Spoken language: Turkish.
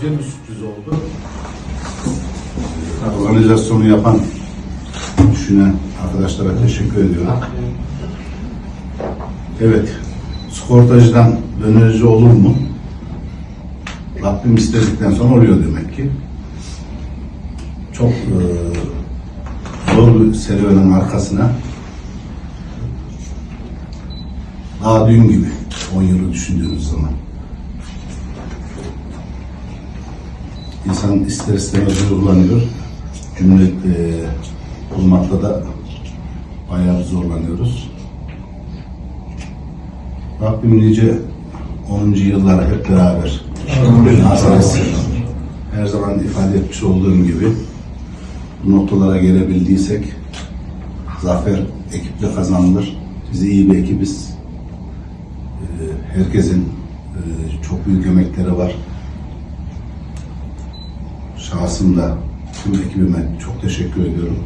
güzel bir sürpriz oldu. Organizasyonu yapan, düşünen arkadaşlara teşekkür ediyorum. Evet, skortajdan dönerici olur mu? Rabbim istedikten sonra oluyor demek ki. Çok e, zor bir serüvenin arkasına daha dün gibi 10 yılı düşündüğümüz zaman. İnsan ister istemez duygulanıyor. Cümle e, bulmakta da bayağı zorlanıyoruz. Rabbim nice 10. yıllara hep beraber nasip etsin. Her zaman ifade etmiş olduğum gibi bu noktalara gelebildiysek zafer ekiple kazanılır. Biz iyi bir ekibiz. Ee, Herkesin e, çok büyük emekleri var. Şahsımda tüm ekibime çok teşekkür ediyorum.